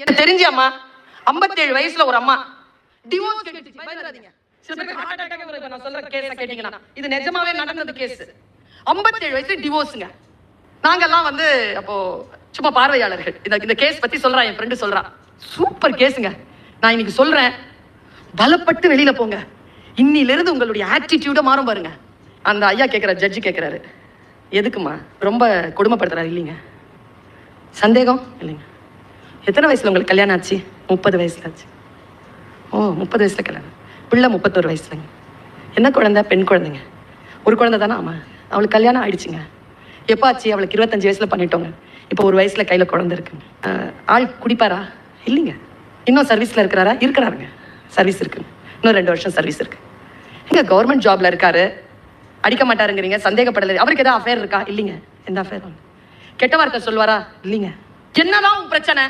எனக்கு தெரிஞ்ச அம்மா 57 வயசுல ஒரு அம்மா. டிவோர்ஸ் கேட்டுச்சு. சில ஹார்ட் அட்டாக் நான் சொல்ற கேட்டீங்கன்னா. இது நிஜமாவே நடந்தது கேஸ் 57 வயசுல டிவோர்ஸ்ங்க நாங்கெல்லாம் வந்து அப்போ சும்மா பார்வையாளர்கள். இந்த இந்த கேஸ் பத்தி சொல்றான் என் ஃப்ரெண்டு சொல்றான் சூப்பர் கேஸுங்க நான் இன்னைக்கு சொல்றேன். பலப்பட்டு வெளியில போங்க. இன்னிலிருந்து உங்களுடைய ஆட்டிடியூட மாறும் பாருங்க. அந்த ஐயா கேட்கிற ஜட்ஜி கேட்கிறாரு எதுக்குமா ரொம்ப கொடுமைப்படுத்துறாரு இல்லைங்க. சந்தேகம்? இல்லைங்க. எத்தனை வயசில் உங்களுக்கு கல்யாணம் ஆச்சு? முப்பது வயசில் ஆச்சு. ஓ முப்பது வயசில் கல்யாணம். பிள்ளை முப்பத்தொரு வயசுலங்க. என்ன குழந்தை? பெண் குழந்தைங்க. ஒரு குழந்தை தானே ஆமாம் அவளுக்கு கல்யாணம் ஆயிடுச்சுங்க. எப்போ ஆச்சு? அவளுக்கு இருபத்தஞ்சு வயசில் பண்ணிட்டோங்க. இப்போ ஒரு வயசில் கையில் குழந்தை இருக்குங்க. ஆள் குடிப்பாரா? இல்லைங்க. இன்னும் சர்வீஸில் இருக்கிறாரா? இருக்கிறாருங்க. சர்வீஸ் இருக்குங்க. இன்னும் ரெண்டு வருஷம் சர்வீஸ் இருக்கு. எங்க கவர்மெண்ட் ஜாப்ல இருக்காரு. அடிக்க மாட்டாருங்கிறீங்க. சந்தேகப்படலை. அவருக்கு ஏதாவது அஃபேர் இருக்கா? இல்லைங்க. எந்த அஃபேரும் கெட்ட வார்த்தை சொல்வாரா இல்லைங்க. என்னதான் பிரச்சனை?